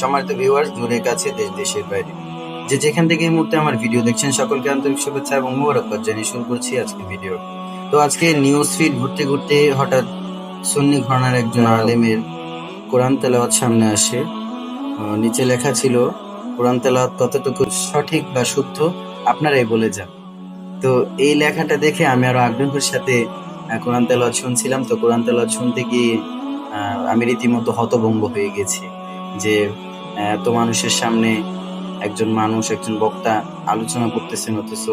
সম্মানিত ভিউয়ার্স দূরে কাছে দেশ, দেশের বাইরে। যে যেখান থেকে এই মুহূর্তে আমার ভিডিও দেখছেন, সকলকে আন্তরিক শুভেচ্ছা এবং মোবারকবাদ জানিয়ে শুরু করছি আজকে ভিডিও তো আজকে নিউজ ফিড ঘুরতে ঘুরতে হঠাৎ সুন্নি ঘরানার একজন আলেমের কোরআন তেলাওয়াত সামনে আসে। নিচে লেখা ছিল, কোরআন তেলাওয়াত কতটুকু সঠিক বা শুদ্ধ? আপনারাই বলে যান। তো এই লেখাটা দেখে আমি আরও আগ্রহের সাথে কোরআন তেলাওয়াত শুনছিলাম। তো কোরআন তেলাওয়াত শুনতে গিয়ে আমি রীতিমতো হতভম্ব হয়ে গেছি যে এত মানুষের সামনে একজন মানুষ, একজন বক্তা আলোচনা করতেছেন অথচ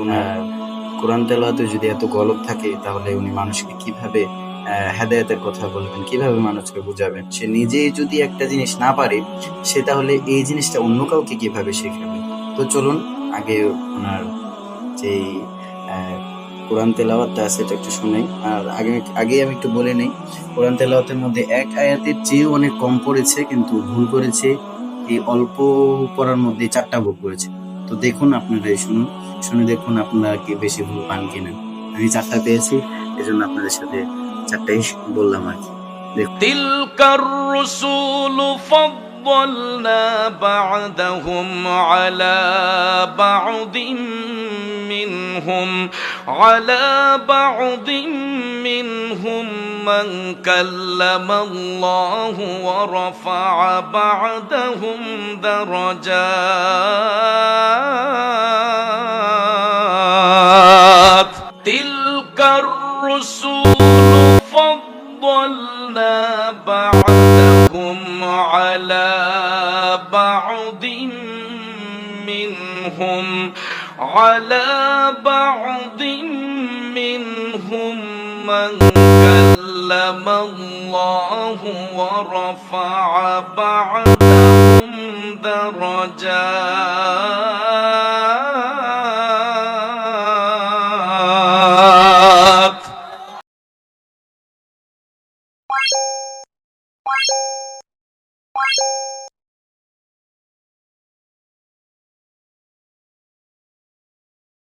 কোরআন তেলাওয়াতে যদি এত গলব থাকে, তাহলে উনি মানুষকে কীভাবে হেদায়েতের কথা বলবেন, কীভাবে মানুষকে বুঝাবেন? সে নিজেই যদি একটা জিনিস না পারে, সে তাহলে এই জিনিসটা অন্য কাউকে কীভাবে শেখাবে? তো চলুন, আগে ওনার যেই কোরআন তেলাওয়াতটা আছে সেটা একটু শুনাই আর আগে আগে আমি একটু বলে নেই কোরআন তেলাওয়াতের মধ্যে এক আয়াতের চেয়েও অনেক কম পড়েছে কিন্তু ভুল করেছে এই অল্প পড়ার মধ্যে চারটা ভুল করেছে তো দেখুন আপনারাই শুনুন শুনে দেখুন আপনারা কি বেশি ভুল পান কিনা আমি চারটা পেয়েছি এজন্য আপনাদের সাথে চারটাই বললাম আর কি تلك الرسول فضلنا بعدهم على بعض منهم على بعض منهم من كلم الله ورفع بعدهم درجات. تلك الرسول فضلنا بعدهم على بعض منهم على بعض منهم من كلم الله ورفع بعضهم درجات.